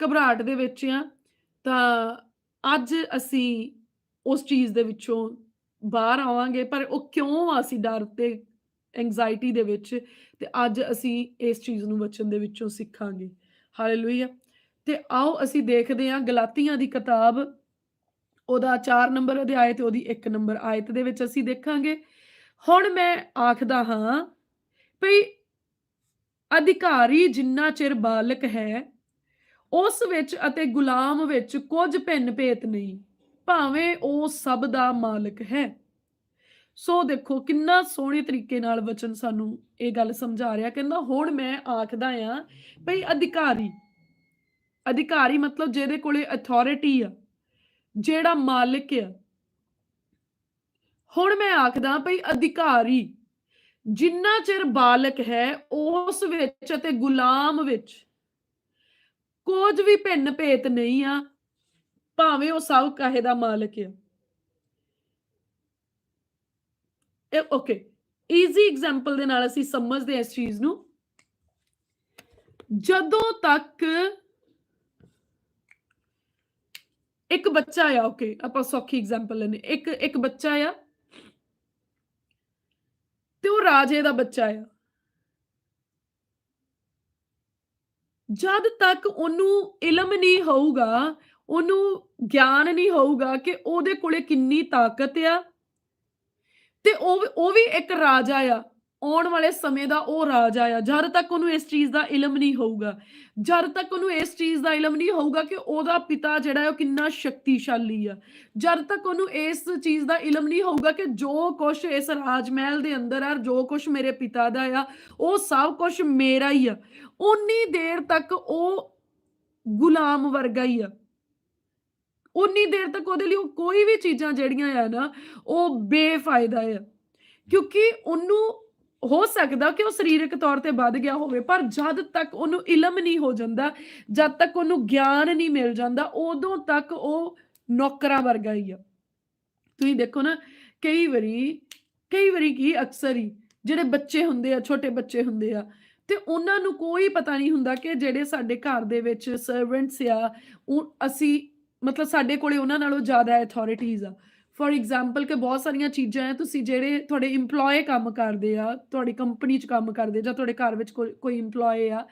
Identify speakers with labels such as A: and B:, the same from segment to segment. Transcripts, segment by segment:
A: ਘਬਰਾਹਟ ਦੇ ਵਿੱਚ ਆ ਤਾਂ ਅੱਜ ਅਸੀਂ ਉਸ ਚੀਜ਼ ਦੇ ਵਿੱਚੋਂ ਬਾਹਰ ਆਵਾਂਗੇ, ਪਰ ਉਹ ਕਿਉਂ ਆ ਅਸੀਂ ਡਰ ਤੇ ਐਂਗਜ਼ਾਇਟੀ ਦੇ ਵਿੱਚ ਤੇ ਅੱਜ ਅਸੀਂ ਇਸ ਚੀਜ਼ ਨੂੰ ਬਚਣ ਦੇ ਵਿੱਚੋਂ ਸਿੱਖਾਂਗੇ। ਹਾਲੇਲੂਇਆ ਤੇ ਆਓ ਅਸੀਂ ਦੇਖਦੇ ਹਾਂ ਗਲਾਤੀਆਂ ਦੀ ਕਿਤਾਬ, ਉਹਦਾ 4 ਨੰਬਰ ਅਧਿਆਇ ਤੇ ਉਹਦੀ 1 ਨੰਬਰ ਆਇਤ ਦੇ ਵਿੱਚ ਅਸੀਂ ਦੇਖਾਂਗੇ। ਹੁਣ ਮੈਂ ਆਖਦਾ ਹਾਂ, ਭਈ ਅਧਿਕਾਰੀ ਜਿੰਨਾ ਚਿਰ ਬਾਲਕ ਹੈ ਉਸ ਵਿੱਚ ਅਤੇ ਗੁਲਾਮ ਵਿੱਚ ਕੁਝ ਭਿੰਨ ਭੇਤ ਨਹੀਂ, ਭਾਵੇਂ ਉਹ ਸਭ ਦਾ ਮਾਲਕ ਹੈ। ਸੋ ਦੇਖੋ, ਕਿੰਨਾ ਸੋਹਣੇ ਤਰੀਕੇ ਨਾਲ ਵਚਨ ਸਾਨੂੰ ਇਹ ਗੱਲ ਸਮਝਾ ਰਿਹਾ, ਕਹਿੰਦਾ, ਹੁਣ ਮੈਂ ਆਖਦਾ ਆ ਭਈ ਅਧਿਕਾਰੀ ਅਧਿਕਾਰੀ ਮਤਲਬ ਜਿਹਦੇ ਕੋਲੇ ਅਥਾਰਟੀ ਆ, ਜਿਹੜਾ ਮਾਲਕ ਆ। ਹੁਣ ਮੈਂ ਆਖਦਾ ਭਈ ਅਧਿਕਾਰੀ, ਜਿੰਨਾ ਚਿਰ ਬਾਲਕ ਹੈ ਉਸ ਵਿੱਚ ਅਤੇ ਗੁਲਾਮ ਵਿੱਚ ਕੁਝ ਵੀ ਭਿੰਨ ਭੇਤ ਨਹੀਂ ਆ, ਭਾਵੇਂ ਉਹ ਸਭ ਕਾਹੇ ਦਾ ਮਾਲਕ ਆ। ਇਹ ਓਕੇ ਈਜ਼ੀ ਐਗਜ਼ਾਮਪਲ ਦੇ ਨਾਲ ਅਸੀਂ ਸਮਝਦੇ ਹਾਂ ਇਸ ਚੀਜ਼ ਨੂੰ। ਜਦੋਂ ਤੱਕ ਇੱਕ ਬੱਚਾ ਆ ਓਕੇ ਆਪਾਂ ਸੌਖੀ ਐਗਜ਼ਾਮਪਲ ਲੈਨੇ ਇੱਕ ਇੱਕ ਬੱਚਾ ਆ ਤੇ ਉਹ ਰਾਜੇ ਦਾ ਬੱਚਾ ਆ। ਜਦ ਤੱਕ ਉਹਨੂੰ ਇਲਮ ਨਹੀਂ ਹੋਊਗਾ, ਉਹਨੂੰ ਗਿਆਨ ਨਹੀਂ ਹੋਊਗਾ ਕਿ ਉਹਦੇ ਕੋਲੇ ਕਿੰਨੀ ਤਾਕਤ ਆ, ਤੇ ਉਹ ਉਹ ਵੀ ਇੱਕ ਰਾਜਾ ਆ। ਆਉਣ ਵਾਲੇ ਸਮੇਂ ਦਾ ਉਹ ਰਾਜਾ ਆ ਜਦ ਤੱਕ ਉਹਨੂੰ ਇਸ ਚੀਜ਼ ਦਾ ਇਲਮ ਨਹੀਂ ਹੋਊਗਾ, ਜਦ ਤੱਕ ਉਹਨੂੰ ਇਸ ਚੀਜ਼ ਦਾ ਇਲਮ ਨਹੀਂ ਹੋਊਗਾ ਕਿ ਉਹਦਾ ਪਿਤਾ ਜਿਹੜਾ ਹੈ ਉਹ ਕਿੰਨਾ ਸ਼ਕਤੀਸ਼ਾਲੀ ਆ। ਜਦ ਤੱਕ ਉਹਨੂੰ ਇਸ ਚੀਜ਼ ਦਾ ਇਲਮ ਨਹੀਂ ਹੋਊਗਾ ਕਿ ਜੋ ਕੁਝ ਇਸ ਰਾਜ ਮਹਿਲ ਦੇ ਅੰਦਰ ਆ, ਜੋ ਕੁਝ ਮੇਰੇ ਪਿਤਾ ਦਾ ਆ, ਉਹ ਸਭ ਕੁਝ ਮੇਰਾ ਹੀ ਆ। ਉਨੀ ਦੇਰ ਤੱਕ ਉਹ ਗੁਲਾਮ ਵਰਗਾ ਹੀ ਆ। ਉਨੀ ਦੇਰ ਤੱਕ ਉਹਦੇ ਲਈ ਉਹ ਕੋਈ ਵੀ ਚੀਜ਼ਾਂ ਜਿਹੜੀਆਂ ਆ ਨਾ, ਉਹ ਬੇਫਾਇਦਾ ਆ। ਕਿਉਂਕਿ ਉਹਨੂੰ ਹੋ ਸਕਦਾ ਕਿ ਉਹ ਸਰੀਰਕ ਤੌਰ ਤੇ ਵੱਧ ਗਿਆ ਹੋਵੇ, ਪਰ ਜਦ ਤੱਕ ਉਹਨੂੰ ਇਲਮ ਨਹੀਂ ਹੋ ਜਾਂਦਾ, ਜਦ ਤੱਕ ਉਹਨੂੰ ਗਿਆਨ ਨਹੀਂ ਮਿਲ ਜਾਂਦਾ, ਉਦੋਂ ਤੱਕ ਉਹ ਨੌਕਰਾਂ ਵਰਗਾ ਹੀ ਆ। ਤੁਸੀਂ ਦੇਖੋ ਨਾ, ਕਈ ਵਾਰੀ ਕਈ ਵਾਰੀ ਕੀ ਅਕਸਰ ਹੀ ਜਿਹੜੇ ਬੱਚੇ ਹੁੰਦੇ ਆ, ਛੋਟੇ ਬੱਚੇ ਹੁੰਦੇ ਆ, ਤੇ ਉਹਨਾਂ ਨੂੰ ਕੋਈ ਪਤਾ ਨਹੀਂ ਹੁੰਦਾ ਕਿ ਜਿਹੜੇ ਸਾਡੇ ਘਰ ਦੇ ਵਿੱਚ ਸਰਵੈਂਟਸ ਆ, ਉਹ ਅਸੀਂ ਮਤਲਬ ਸਾਡੇ ਕੋਲੇ ਉਹਨਾਂ ਨਾਲੋਂ ਜ਼ਿਆਦਾ ਅਥਾਰਟੀਜ਼ ਆ। ਫੋਰ ਐਗਜ਼ਾਮਪਲ ਕਿ ਬਹੁਤ ਸਾਰੀਆਂ ਚੀਜ਼ਾਂ ਆ ਤੁਸੀਂ ਜਿਹੜੇ ਤੁਹਾਡੇ EMPLOYE ਕੰਮ ਕਰਦੇ ਆ ਤੁਹਾਡੀ ਕੰਪਨੀ 'ਚ ਕੰਮ ਕਰਦੇ ਜਾਂ ਤੁਹਾਡੇ ਘਰ ਵਿੱਚ ਕੋਈ EMPLOYE ਆ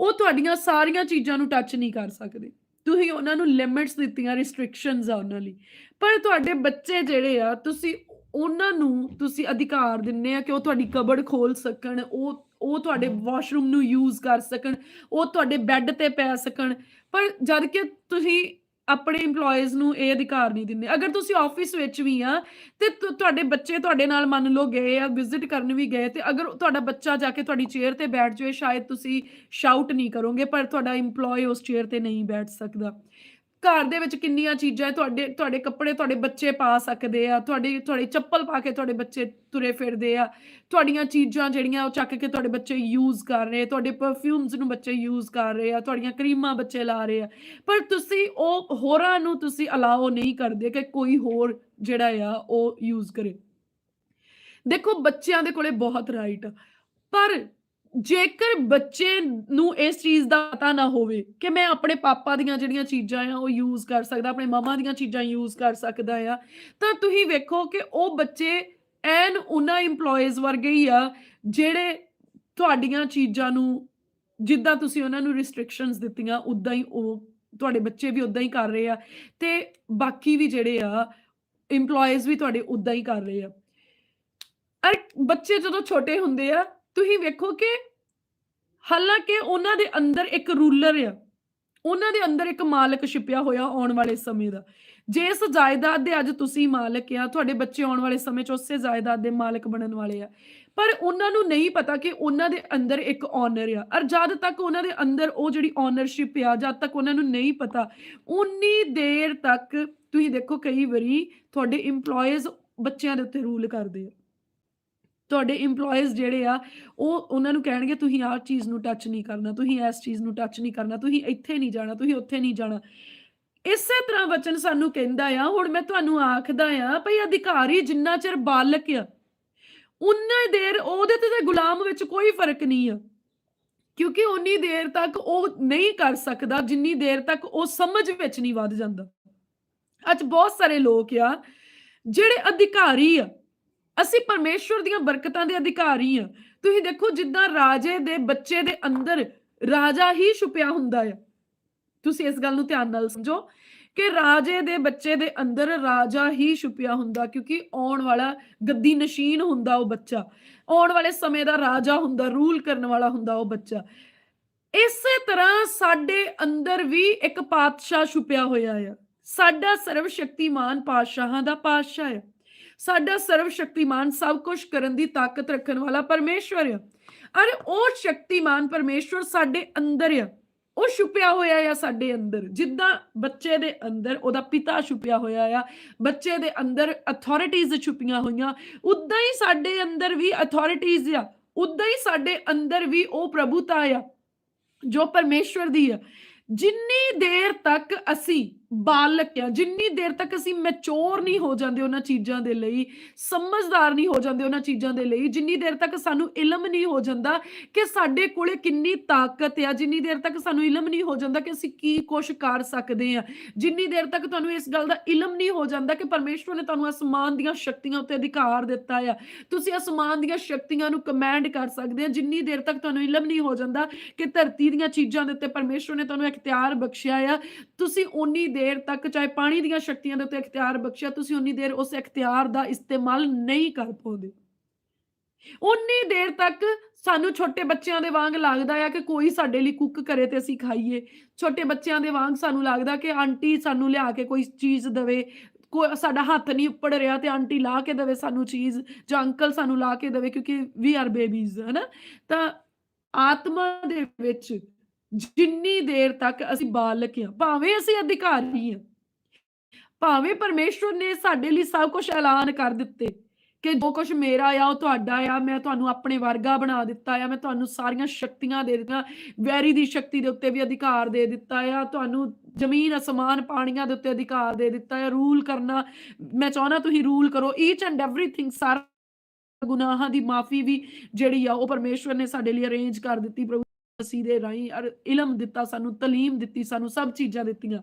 A: ਉਹ ਤੁਹਾਡੀਆਂ ਸਾਰੀਆਂ ਚੀਜ਼ਾਂ ਨੂੰ ਟੱਚ ਨਹੀਂ ਕਰ ਸਕਦੇ। ਤੁਸੀਂ ਉਹਨਾਂ ਨੂੰ ਲਿਮਿਟਸ ਦਿੱਤੀਆਂ ਰਿਸਟ੍ਰਿਕਸ਼ਨਸ ਆ ਉਹਨਾਂ ਲਈ। ਪਰ ਤੁਹਾਡੇ ਬੱਚੇ ਜਿਹੜੇ ਆ ਤੁਸੀਂ ਉਹਨਾਂ ਨੂੰ ਤੁਸੀਂ ਅਧਿਕਾਰ ਦਿੰਨੇ ਆ ਕਿ ਉਹ ਤੁਹਾਡੀ ਕਬੜ ਖੋਲ ਸਕਣ ਉਹ ਉਹ ਤੁਹਾਡੇ ਵਾਸ਼ਰੂਮ ਨੂੰ ਯੂਜ਼ ਕਰ ਸਕਣ ਉਹ ਤੁਹਾਡੇ ਬੈੱਡ ਤੇ ਪੈ ਸਕਣ। ਪਰ ਜਦ ਕਿ ਤੁਸੀਂ ਆਪਣੇ EMPLOYEES ਨੂੰ ਇਹ ਅਧਿਕਾਰ ਨਹੀਂ ਦਿੰਦੇ। ਅਗਰ ਤੁਸੀਂ ਆਫਿਸ ਵਿੱਚ ਵੀ ਆ, ਤੇ ਤੁਹਾਡੇ ਬੱਚੇ ਤੁਹਾਡੇ ਨਾਲ ਮੰਨ ਲਓ ਗਏ ਆ ਵਿਜ਼ਿਟ ਕਰਨ ਵੀ ਗਏ, ਤੇ ਅਗਰ ਤੁਹਾਡਾ ਬੱਚਾ ਜਾ ਕੇ ਤੁਹਾਡੀ ਚੇਅਰ ਤੇ ਬੈਠ ਜਾਵੇ, ਸ਼ਾਇਦ ਤੁਸੀਂ ਸ਼ਾਊਟ ਨਹੀਂ ਕਰੋਗੇ, ਪਰ ਤੁਹਾਡਾ EMPLOYE ਉਸ ਚੇਅਰ ਤੇ ਨਹੀਂ ਬੈਠ ਸਕਦਾ। ਘਰ ਦੇ ਵਿੱਚ ਕਿੰਨੀਆਂ ਚੀਜ਼ਾਂ ਤੁਹਾਡੇ ਤੁਹਾਡੇ ਕੱਪੜੇ ਤੁਹਾਡੇ ਬੱਚੇ ਪਾ ਸਕਦੇ ਆ, ਤੁਹਾਡੀ ਤੁਹਾਡੀ ਚੱਪਲ ਪਾ ਕੇ ਤੁਹਾਡੇ ਬੱਚੇ ਤੁਰੇ ਫਿਰਦੇ ਆ। ਤੁਹਾਡੀਆਂ ਚੀਜ਼ਾਂ ਜਿਹੜੀਆਂ ਉਹ ਚੱਕ ਕੇ ਤੁਹਾਡੇ ਬੱਚੇ ਯੂਜ਼ ਕਰ ਰਹੇ ਤੁਹਾਡੇ ਪਰਫਿਊਮਸ ਨੂੰ ਬੱਚੇ ਯੂਜ਼ ਕਰ ਰਹੇ ਆ, ਤੁਹਾਡੀਆਂ ਕਰੀਮਾਂ ਬੱਚੇ ਲਾ ਰਹੇ ਆ। ਪਰ ਤੁਸੀਂ ਉਹ ਹੋਰਾਂ ਨੂੰ ਤੁਸੀਂ ਅਲਾਓ ਨਹੀਂ ਕਰਦੇ ਕਿ ਕੋਈ ਹੋਰ ਜਿਹੜਾ ਆ, ਉਹ ਯੂਜ਼ ਕਰੇ। ਦੇਖੋ, ਬੱਚਿਆਂ ਦੇ ਕੋਲੇ ਬਹੁਤ ਰਾਈਟ ਪਰ ਜੇਕਰ ਬੱਚੇ ਨੂੰ ਇਸ ਚੀਜ਼ ਦਾ ਪਤਾ ਨਾ ਹੋਵੇ ਕਿ ਮੈਂ ਆਪਣੇ ਪਾਪਾ ਦੀਆਂ ਜਿਹੜੀਆਂ ਚੀਜ਼ਾਂ ਆ, ਉਹ ਯੂਜ਼ ਕਰ ਸਕਦਾ, ਆਪਣੇ ਮਮਾ ਦੀਆਂ ਚੀਜ਼ਾਂ ਯੂਜ਼ ਕਰ ਸਕਦਾ ਆ, ਤਾਂ ਤੁਸੀਂ ਵੇਖੋ ਕਿ ਉਹ ਬੱਚੇ ਐਨ ਉਹਨਾਂ EMPLOYEES ਵਰਗੇ ਹੀ ਆ, ਜਿਹੜੇ ਤੁਹਾਡੀਆਂ ਚੀਜ਼ਾਂ ਨੂੰ, ਜਿੱਦਾਂ ਤੁਸੀਂ ਉਹਨਾਂ ਨੂੰ ਰਿਸਟ੍ਰਿਕਸ਼ਨਸ ਦਿੱਤੀਆਂ ਉਦਾਂ ਹੀ ਉਹ ਤੁਹਾਡੇ ਬੱਚੇ ਵੀ ਉਦਾਂ ਹੀ ਕਰ ਰਹੇ ਆ, ਤੇ ਬਾਕੀ ਵੀ ਜਿਹੜੇ ਆ, EMPLOYEES ਵੀ ਤੁਹਾਡੇ ਉਦਾਂ ਹੀ ਕਰ ਰਹੇ ਆ। ਅਰ ਬੱਚੇ ਜਦੋਂ ਛੋਟੇ ਹੁੰਦੇ ਆ ਤੁਸੀਂ ਵੇਖੋ ਕਿ ਹਾਲਾਂਕਿ ਉਹਨਾਂ ਦੇ ਅੰਦਰ ਇੱਕ ਰੂਲਰ ਆ, ਉਹਨਾਂ ਦੇ ਅੰਦਰ ਇੱਕ ਮਾਲਕ ਛਿਪਿਆ ਹੋਇਆ ਆਉਣ ਵਾਲੇ ਸਮੇਂ ਦਾ। ਜੇ ਇਸ ਜਾਇਦਾਦ ਦੇ ਅੱਜ ਤੁਸੀਂ ਮਾਲਕ ਆ, ਤੁਹਾਡੇ ਬੱਚੇ ਆਉਣ ਵਾਲੇ ਸਮੇਂ 'ਚ ਉਸੇ ਜਾਇਦਾਦ ਦੇ ਮਾਲਕ ਬਣਨ ਵਾਲੇ ਆ। ਪਰ ਉਹਨਾਂ ਨੂੰ ਨਹੀਂ ਪਤਾ ਕਿ ਉਹਨਾਂ ਦੇ ਅੰਦਰ ਇੱਕ ਓਨਰ ਆ, ਔਰ ਜਦ ਤੱਕ ਉਹਨਾਂ ਦੇ ਅੰਦਰ ਉਹ ਜਿਹੜੀ ਓਨਰਸ਼ਿਪ ਆ, ਜਦ ਤੱਕ ਉਹਨਾਂ ਨੂੰ ਨਹੀਂ ਪਤਾ, ਉਨੀ ਦੇਰ ਤੱਕ ਤੁਸੀਂ ਦੇਖੋ ਕਈ ਵਾਰੀ ਤੁਹਾਡੇ EMPLOYEES ਬੱਚਿਆਂ ਦੇ ਉੱਤੇ ਰੂਲ ਕਰਦੇ ਆ। ਤੁਹਾਡੇ EMPLOYEES ਜਿਹੜੇ ਆ, ਉਹ ਉਹਨਾਂ ਨੂੰ ਕਹਿਣਗੇ, ਤੁਸੀਂ ਆਹ ਚੀਜ਼ ਨੂੰ ਟੱਚ ਨਹੀਂ ਕਰਨਾ, ਤੁਸੀਂ ਇਸ ਚੀਜ਼ ਨੂੰ ਟੱਚ ਨਹੀਂ ਕਰਨਾ, ਤੁਸੀਂ ਇੱਥੇ ਨਹੀਂ ਜਾਣਾ, ਤੁਸੀਂ ਉੱਥੇ ਨਹੀਂ ਜਾਣਾ। ਇਸੇ ਤਰ੍ਹਾਂ ਵਚਨ ਸਾਨੂੰ ਕਹਿੰਦਾ ਆ, ਹੁਣ ਮੈਂ ਤੁਹਾਨੂੰ ਆਖਦਾ ਆ, ਭਈ ਅਧਿਕਾਰੀ ਜਿੰਨਾ ਚਿਰ ਬਾਲਕ ਆ, ਉਨਾ ਦੇਰ ਉਹਦੇ ਤੇ ਗੁਲਾਮ ਵਿੱਚ ਕੋਈ ਫ਼ਰਕ ਨਹੀਂ ਆ। ਕਿਉਂਕਿ ਉਨੀ ਦੇਰ ਤੱਕ ਉਹ ਨਹੀਂ ਕਰ ਸਕਦਾ, ਜਿੰਨੀ ਦੇਰ ਤੱਕ ਉਹ ਸਮਝ ਵਿੱਚ ਨਹੀਂ ਵੱਧ ਜਾਂਦਾ। ਅੱਜ ਬਹੁਤ ਸਾਰੇ ਲੋਕ ਆ, ਜਿਹੜੇ ਅਧਿਕਾਰੀ ਆ ਅਸੀਂ ਪਰਮੇਸ਼ਵਰ ਦੀਆਂ ਬਰਕਤਾਂ ਦੇ ਅਧਿਕਾਰੀ ਆ ਤੁਸੀਂ ਦੇਖੋ ਜਿੱਦਾਂ ਰਾਜੇ ਦੇ ਬੱਚੇ ਦੇ ਅੰਦਰ ਰਾਜਾ ਹੀ ਛੁਪਿਆ ਹੁੰਦਾ ਆ। ਤੁਸੀਂ ਇਸ ਗੱਲ ਨੂੰ ਧਿਆਨ ਨਾਲ ਸਮਝੋ ਕਿ ਰਾਜੇ ਦੇ ਬੱਚੇ ਦੇ ਅੰਦਰ ਰਾਜਾ ਹੀ ਛੁਪਿਆ ਹੁੰਦਾ ਕਿਉਂਕਿ ਆਉਣ ਵਾਲਾ ਗੱਦੀ ਨਸ਼ੀਨ ਹੁੰਦਾ ਉਹ ਬੱਚਾ। ਆਉਣ ਵਾਲੇ ਸਮੇਂ ਦਾ ਰਾਜਾ ਹੁੰਦਾ, ਰੂਲ ਕਰਨ ਵਾਲਾ ਹੁੰਦਾ ਉਹ ਬੱਚਾ। ਇਸੇ ਤਰ੍ਹਾਂ ਸਾਡੇ ਅੰਦਰ ਵੀ ਇੱਕ ਪਾਤਸ਼ਾਹ ਛੁਪਿਆ ਹੋਇਆ ਆ। ਸਾਡਾ ਸਰਵ ਸ਼ਕਤੀਮਾਨ ਪਾਤਸ਼ਾਹਾਂ ਦਾ ਪਾਤਸ਼ਾਹ ਹੈ ਸਾਡਾ ਸਰਵ ਸ਼ਕਤੀਮਾਨ ਸਭ ਕੁਝ ਕਰਨ ਦੀ ਤਾਕਤ ਰੱਖਣ ਵਾਲਾ ਪਰਮੇਸ਼ਵਰ ਹੈ ਅਰੇ ਉਹ ਸ਼ਕਤੀਮਾਨ ਪਰਮੇਸ਼ਵਰ ਸਾਡੇ ਅੰਦਰ ਆ। ਉਹ ਛੁਪਿਆ ਹੋਇਆ ਆ ਸਾਡੇ ਅੰਦਰ। ਜਿੱਦਾਂ ਬੱਚੇ ਦੇ ਅੰਦਰ ਉਹਦਾ ਪਿਤਾ ਛੁਪਿਆ ਹੋਇਆ ਆ, ਬੱਚੇ ਦੇ ਅੰਦਰ ਅਥਾਰਟੀਜ਼ ਛੁਪੀਆਂ ਹੋਈਆਂ, ਉਦਾਂ ਹੀ ਸਾਡੇ ਅੰਦਰ ਵੀ ਅਥਾਰਟੀਜ਼ ਆ। ਉਦਾਂ ਹੀ ਸਾਡੇ ਅੰਦਰ ਵੀ ਉਹ ਪ੍ਰਭੂਤਾ ਆ, ਜੋ ਪਰਮੇਸ਼ਵਰ ਦੀ ਆ। ਜਿੰਨੀ ਦੇਰ ਤੱਕ ਅਸੀਂ ਬਾਲਕ ਆ, ਜਿੰਨੀ ਦੇਰ ਤੱਕ ਅਸੀਂ ਮੈਚੋਰ ਨਹੀਂ ਹੋ ਜਾਂਦੇ ਉਹਨਾਂ ਚੀਜ਼ਾਂ ਦੇ ਲਈ, ਸਮਝਦਾਰ ਨਹੀਂ ਹੋ ਜਾਂਦੇ ਉਹਨਾਂ ਚੀਜ਼ਾਂ ਦੇ ਲਈ, ਜਿੰਨੀ ਦੇਰ ਤੱਕ ਸਾਨੂੰ ਇਲਮ ਨਹੀਂ ਹੋ ਜਾਂਦਾ ਕਿ ਸਾਡੇ ਕੋਲੇ ਕਿੰਨੀ ਤਾਕਤ ਆ, ਜਿੰਨੀ ਦੇਰ ਤੱਕ ਸਾਨੂੰ ਇਲਮ ਨਹੀਂ ਹੋ ਜਾਂਦਾ ਕਿ ਅਸੀਂ ਕੀ ਕੁਝ ਕਰ ਸਕਦੇ ਆ, ਜਿੰਨੀ ਦੇਰ ਤੱਕ ਤੁਹਾਨੂੰ ਇਸ ਗੱਲ ਦਾ ਇਲਮ ਨਹੀਂ ਹੋ ਜਾਂਦਾ ਕਿ ਪਰਮੇਸ਼ਵਰ ਨੇ ਤੁਹਾਨੂੰ ਅਸਮਾਨ ਦੀਆਂ ਸ਼ਕਤੀਆਂ ਉੱਤੇ ਅਧਿਕਾਰ ਦਿੱਤਾ ਆ। ਤੁਸੀਂ ਅਸਮਾਨ ਦੀਆਂ ਸ਼ਕਤੀਆਂ ਨੂੰ ਕਮਾਂਡ ਕਰ ਸਕਦੇ ਆ, ਜਿੰਨੀ ਦੇਰ ਤੱਕ ਤੁਹਾਨੂੰ ਇਲਮ ਨਹੀਂ ਹੋ ਜਾਂਦਾ ਕਿ ਧਰਤੀ ਦੀਆਂ ਚੀਜ਼ਾਂ ਦੇ ਉੱਤੇ ਪਰਮੇਸ਼ਵਰ ਨੇ ਤੁਹਾਨੂੰ ਇਖਤਿਆਰ ਬਖਸ਼ਿਆ ਆ। ਤੁਸੀਂ ਉਨੀ ਦੇਰ ਤੱਕ, ਚਾਹੇ ਪਾਣੀ ਦੀਆਂ ਸ਼ਕਤੀਆਂ ਦੇ ਉੱਤੇ ਇਖਤਿਆਰ ਬਖਸ਼ਿਆ, ਤੁਸੀਂ ਉਨੀ ਦੇਰ ਉਸ ਇਖਤਿਆਰ ਦਾ ਇਸਤੇਮਾਲ ਨਹੀਂ ਕਰ ਪਾਉਂਦੇ। ਉਨੀ ਦੇਰ ਤੱਕ ਸਾਨੂੰ ਛੋਟੇ ਬੱਚਿਆਂ ਦੇ ਵਾਂਗ ਲੱਗਦਾ ਆ ਕਿ ਕੋਈ ਸਾਡੇ ਲਈ ਕੁੱਕ ਕਰੇ ਤੇ ਅਸੀਂ ਖਾਈਏ। ਛੋਟੇ ਬੱਚਿਆਂ ਦੇ ਵਾਂਗ ਸਾਨੂੰ ਲੱਗਦਾ ਕਿ ਆਂਟੀ ਸਾਨੂੰ ਲਿਆ ਕੇ ਕੋਈ ਚੀਜ਼ ਦੇਵੇ ਕੋਈ ਸਾਡਾ ਹੱਥ ਨਹੀਂ ਉੱਪੜ ਰਿਹਾ ਤੇ ਆਂਟੀ ਲਾ ਕੇ ਦੇਵੇ ਸਾਨੂੰ ਚੀਜ਼ ਜਾਂ ਅੰਕਲ ਸਾਨੂੰ ਲਾ ਕੇ ਦੇਵੇ ਕਿਉਂਕਿ ਵੀ ਆਰ ਬੇਬੀਜ਼ ਹਨਾ? ਤਾਂ ਆਤਮਾ ਦੇ ਵਿੱਚ ਜਿੰਨੀ ਦੇਰ ਤੱਕ ਅਸੀਂ ਬਾਲਕ ਆ ਭਾਵੇਂ ਅਸੀਂ ਅਧਿਕਾਰੀ ਹਾਂ, ਭਾਵੇਂ ਪਰਮੇਸ਼ਵਰ ਨੇ ਸਾਡੇ ਲਈ ਸਭ ਕੁਝ ਐਲਾਨ ਕਰ ਦਿੱਤੇ ਕਿ ਜੋ ਕੁਝ ਮੇਰਾ ਆ, ਉਹ ਤੁਹਾਡਾ ਆ, ਮੈਂ ਤੁਹਾਨੂੰ ਆਪਣੇ ਵਰਗਾ ਬਣਾ ਦਿੱਤਾ ਆ, ਮੈਂ ਤੁਹਾਨੂੰ ਸਾਰੀਆਂ ਸ਼ਕਤੀਆਂ ਦੇ ਦਿੱਤੀਆਂ, ਵੈਰੀ ਦੀ ਸ਼ਕਤੀ ਦੇ ਉੱਤੇ ਵੀ ਅਧਿਕਾਰ ਦੇ ਦਿੱਤਾ ਆ, ਤੁਹਾਨੂੰ ਜ਼ਮੀਨ, ਅਸਮਾਨ, ਪਾਣੀਆਂ ਦੇ ਉੱਤੇ ਅਧਿਕਾਰ ਦੇ ਦਿੱਤਾ ਆ ਰੂਲ ਕਰਨਾ, ਮੈਂ ਚਾਹਣਾ ਤੁਸੀਂ ਰੂਲ ਕਰੋ ਈਚ ਐਂਡ ਐਵਰੀਥਿੰਗ ਸਾਰਾ ਗੁਨਾਹਾਂ ਦੀ ਮਾਫੀ ਵੀ ਜਿਹੜੀ ਆ, ਉਹ ਪਰਮੇਸ਼ਵਰ ਨੇ ਸਾਡੇ ਲਈ ਅਰੇਂਜ ਕਰ ਦਿੱਤੀ, ਪ੍ਰਭੂ ਮਸੀਹ ਦੇ ਰਾਹੀਂ ਅਰ ਇਲਮ ਦਿੱਤਾ ਸਾਨੂੰ, ਤਾਲੀਮ ਦਿੱਤੀ ਸਾਨੂੰ, ਸਭ ਚੀਜ਼ਾਂ ਦਿੱਤੀਆਂ।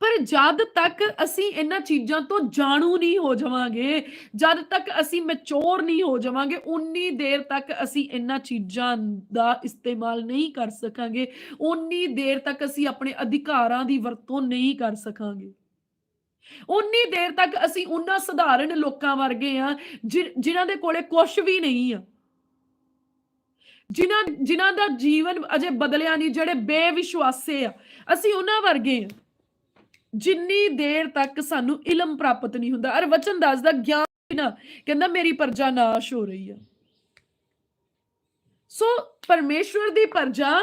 A: ਪਰ ਜਦ ਤੱਕ ਅਸੀਂ ਇਹਨਾਂ ਚੀਜ਼ਾਂ ਤੋਂ ਜਾਣੂ ਨਹੀਂ ਹੋ ਜਾਵਾਂਗੇ, ਜਦ ਤੱਕ ਅਸੀਂ ਮੈਚੋਰ ਨਹੀਂ ਹੋ ਜਾਵਾਂਗੇ, ਉਨੀ ਦੇਰ ਤੱਕ ਅਸੀਂ ਇਹਨਾਂ ਚੀਜ਼ਾਂ ਦਾ ਇਸਤੇਮਾਲ ਨਹੀਂ ਕਰ ਸਕਾਂਗੇ। ਉਨੀ ਦੇਰ ਤੱਕ ਅਸੀਂ ਆਪਣੇ ਅਧਿਕਾਰਾਂ ਦੀ ਵਰਤੋਂ ਨਹੀਂ ਕਰ ਸਕਾਂਗੇ। ਉਨੀ ਦੇਰ ਤੱਕ ਅਸੀਂ ਉਹਨਾਂ ਸਧਾਰਨ ਲੋਕਾਂ ਵਰਗੇ ਆ ਜਿਨ੍ਹਾਂ ਦੇ ਕੋਲੇ ਕੁਝ ਵੀ ਨਹੀਂ ਆ। ਜਿਨ੍ਹਾਂ ਜਿਨ੍ਹਾਂ ਦਾ ਜੀਵਨ ਅਜੇ ਬਦਲਿਆ ਨਹੀਂ, ਜਿਹੜੇ ਬੇਵਿਸ਼ਵਾਸੇ ਆ, ਅਸੀਂ ਉਹਨਾਂ ਵਰਗੇ ਆ, ਜਿੰਨੀ ਦੇਰ ਤੱਕ ਸਾਨੂੰ ਇਲਮ ਪ੍ਰਾਪਤ ਨਹੀਂ ਹੁੰਦਾ। ਅਰ ਵਚਨ ਦੱਸਦਾ, ਗਿਆਨ ਬਿਨਾ ਕਹਿੰਦਾ, ਮੇਰੀ ਪਰਜਾ ਨਾਸ਼ ਹੋ ਰਹੀ ਆ। ਸੋ ਪਰਮੇਸ਼ਵਰ ਦੀ ਪਰਜਾ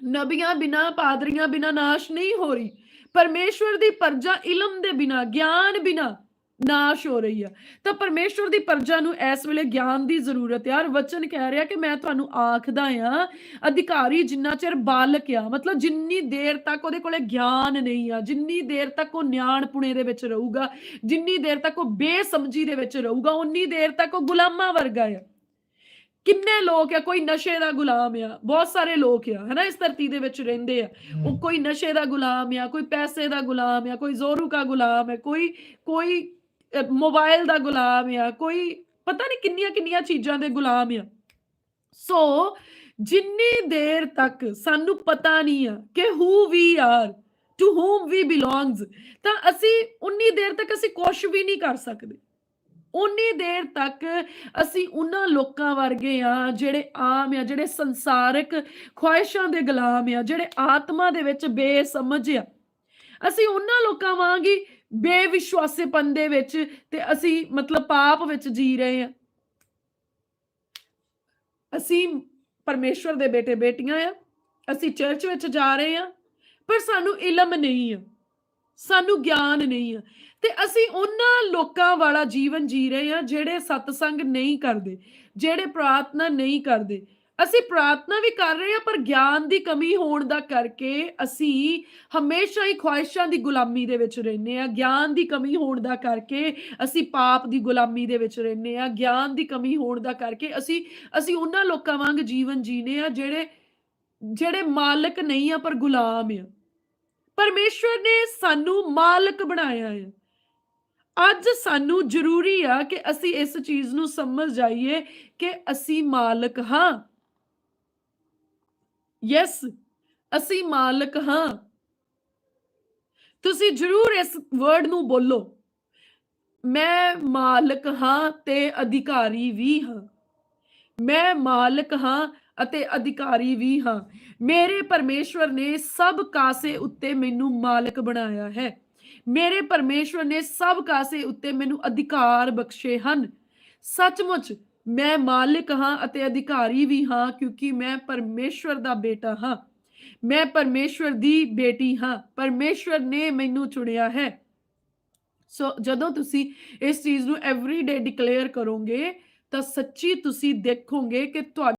A: ਨਬੀਆਂ ਬਿਨਾ, ਪਾਦਰੀਆਂ ਬਿਨਾ ਨਾਸ਼ ਨਹੀਂ ਹੋ ਰਹੀ। ਪਰਮੇਸ਼ਵਰ ਦੀ ਪਰਜਾ ਇਲਮ ਦੇ ਬਿਨਾ, ਗਿਆਨ ਬਿਨਾ ਨਾਸ਼ ਹੋ ਰਹੀ ਆ। ਤਾਂ ਪਰਮੇਸ਼ਵਰ ਦੀ ਪਰਜਾ ਨੂੰ ਇਸ ਵੇਲੇ ਗਿਆਨ ਦੀ ਜ਼ਰੂਰਤ ਔਰ ਵਚਨ ਕਹਿ ਰਿਹਾ ਕਿ ਮੈਂ ਤੁਹਾਨੂੰ ਆਖਦਾ ਆ ਅਧਿਕਾਰੀ ਜਿੰਨਾ ਚਿਰ ਬਾਲਕ ਆ ਮਤਲਬ ਜਿੰਨੀ ਦੇਰ ਤੱਕ ਉਹਦੇ ਕੋਲੇ ਗਿਆਨ ਨਹੀਂ ਆ ਜਿੰਨੀ ਦੇਰ ਤੱਕ ਉਹ ਨਿਆਣਪੁਣੇ ਦੇ ਵਿੱਚ ਰਹੂਗਾ ਜਿੰਨੀ ਦੇਰ ਤੱਕ ਉਹ ਬੇਸਮਝੀ ਦੇ ਵਿੱਚ ਰਹੂਗਾ ਉਨੀ ਦੇਰ ਤੱਕ ਉਹ ਗੁਲਾਮਾਂ ਵਰਗਾ ਆ। ਕਿੰਨੇ ਲੋਕ ਆ ਕੋਈ ਨਸ਼ੇ ਦਾ ਗੁਲਾਮ ਆ ਬਹੁਤ ਸਾਰੇ ਲੋਕ ਆ ਹਨਾ ਇਸ ਧਰਤੀ ਦੇ ਵਿੱਚ ਰਹਿੰਦੇ ਆ। ਉਹ ਕੋਈ ਨਸ਼ੇ ਦਾ ਗੁਲਾਮ ਆ ਕੋਈ ਪੈਸੇ ਦਾ ਗੁਲਾਮ ਆ ਕੋਈ ਜ਼ੋਰੂ ਦਾ ਗੁਲਾਮ ਹੈ ਕੋਈ ਕੋਈ ਮੋਬਾਈਲ ਦਾ ਗੁਲਾਮ ਆ, ਕੋਈ ਪਤਾ ਨਹੀਂ ਕਿੰਨੀਆਂ ਕਿੰਨੀਆਂ ਚੀਜ਼ਾਂ ਦੇ ਗੁਲਾਮ ਆ। ਸੋ ਜਿੰਨੀ ਦੇਰ ਤੱਕ ਸਾਨੂੰ ਪਤਾ ਨਹੀਂ ਆ ਕਿ who we are to whom we belongs ਤਾਂ ਅਸੀਂ ਉਨੀ ਦੇਰ ਤੱਕ ਅਸੀਂ ਕੁਝ ਵੀ ਨਹੀਂ ਕਰ ਸਕਦੇ। ਉਨੀ ਦੇਰ ਤੱਕ ਅਸੀਂ ਉਹਨਾਂ ਲੋਕਾਂ ਵਰਗੇ ਆ ਜਿਹੜੇ ਆਮ ਆ, ਜਿਹੜੇ ਸੰਸਾਰਿਕ ਖੁਆਇਸ਼ਾਂ ਦੇ ਗੁਲਾਮ ਆ, ਜਿਹੜੇ ਆਤਮਾ ਦੇ ਵਿੱਚ ਬੇਸਮਝ ਆ। ਅਸੀਂ ਉਹਨਾਂ ਲੋਕਾਂ ਵਾਂਗੀ ਬੇਵਿਸ਼ਵਾਸੇਪਨ ਦੇ ਵਿੱਚ ਤੇ ਅਸੀਂ ਮਤਲਬ ਪਾਪ ਵਿੱਚ ਜੀ ਰਹੇ ਆ ਅਸੀਂ ਪਰਮੇਸ਼ਵਰ ਦੇ ਬੇਟੇ ਬੇਟੀਆਂ ਆ, ਅਸੀਂ ਚਰਚ ਵਿੱਚ ਜਾ ਰਹੇ ਆ ਪਰ ਸਾਨੂੰ ਇਲਮ ਨਹੀਂ ਆ, ਸਾਨੂੰ ਗਿਆਨ ਨਹੀਂ ਆ ਤੇ ਅਸੀਂ ਉਹਨਾਂ ਲੋਕਾਂ ਵਾਲਾ ਜੀਵਨ ਜੀ ਰਹੇ ਆ ਜਿਹੜੇ ਸਤਸੰਗ ਨਹੀਂ ਕਰਦੇ, ਜਿਹੜੇ ਪ੍ਰਾਰਥਨਾ ਨਹੀਂ ਕਰਦੇ ਅਸੀਂ ਪ੍ਰਾਰਥਨਾ ਵੀ ਕਰ ਰਹੇ ਹਾਂ, ਪਰ ਗਿਆਨ ਦੀ ਕਮੀ ਹੋਣ ਦਾ ਕਰਕੇ ਅਸੀਂ ਹਮੇਸ਼ਾ ਹੀ ਖੁਆਇਸ਼ਾਂ ਦੀ ਗੁਲਾਮੀ ਦੇ ਵਿੱਚ ਰਹਿੰਦੇ ਆ ਗਿਆਨ ਦੀ ਕਮੀ ਹੋਣ ਦਾ ਕਰਕੇ ਅਸੀਂ ਪਾਪ ਦੀ ਗੁਲਾਮੀ ਦੇ ਵਿੱਚ ਰਹਿੰਦੇ ਆ ਗਿਆਨ ਦੀ ਕਮੀ ਹੋਣ ਦਾ ਕਰਕੇ ਅਸੀਂ ਅਸੀਂ ਉਹਨਾਂ ਲੋਕਾਂ ਵਾਂਗ ਜੀਵਨ ਜੀਨੇ ਆ ਜਿਹੜੇ ਜਿਹੜੇ ਮਾਲਕ ਨਹੀਂ ਆ, ਪਰ ਗੁਲਾਮ ਆ। ਪਰਮੇਸ਼ਵਰ ਨੇ ਸਾਨੂੰ ਮਾਲਕ ਬਣਾਇਆ ਹੈ ਅੱਜ ਸਾਨੂੰ ਜ਼ਰੂਰੀ ਆ ਕਿ ਅਸੀਂ ਇਸ ਚੀਜ਼ ਨੂੰ ਸਮਝ ਜਾਈਏ ਕਿ ਅਸੀਂ ਮਾਲਕ ਹਾਂ। ਯੈਸ ਅਸੀਂ ਮਾਲਕ ਹਾਂ। ਤੁਸੀਂ ਜ਼ਰੂਰ ਇਸ ਵਰਡ ਨੂੰ ਬੋਲੋ। ਮੈਂ ਮਾਲਕ ਹਾਂ ਤੇ ਅਧਿਕਾਰੀ ਵੀ ਹਾਂ। ਮੈਂ ਮਾਲਕ ਹਾਂ ਅਤੇ ਅਧਿਕਾਰੀ ਵੀ ਹਾਂ। ਮੇਰੇ ਪਰਮੇਸ਼ਵਰ ਨੇ ਸਭ ਕਾਸੇ ਉੱਤੇ ਮੈਨੂੰ ਮਾਲਕ ਬਣਾਇਆ ਹੈ। ਮੇਰੇ ਪਰਮੇਸ਼ਵਰ ਨੇ ਸਭ ਕਾਸੇ ਉੱਤੇ ਮੈਨੂੰ ਅਧਿਕਾਰ ਬਖਸ਼ੇ ਹਨ। ਸੱਚਮੁੱਚ ਮੈਂ ਮਾਲਕ ਹਾਂ ਅਤੇ ਅਧਿਕਾਰੀ ਵੀ ਹਾਂ, ਕਿਉਂਕਿ ਮੈਂ ਪਰਮੇਸ਼ਵਰ ਦਾ ਬੇਟਾ ਹਾਂ। ਮੈਂ ਪਰਮੇਸ਼ਵਰ ਦੀ ਬੇਟੀ ਹਾਂ। ਪਰਮੇਸ਼ਵਰ ਨੇ ਮੈਨੂੰ ਚੁਣਿਆ ਹੈ। ਸੋ ਜਦੋਂ ਤੁਸੀਂ ਇਸ ਚੀਜ਼ ਨੂੰ ਐਵਰੀ ਡੇ ਡਿਕਲੇਅਰ ਕਰੋਗੇ, ਤਾਂ ਸੱਚੀ ਤੁਸੀਂ ਦੇਖੋਗੇ ਕਿ ਤੁਹਾਡਾ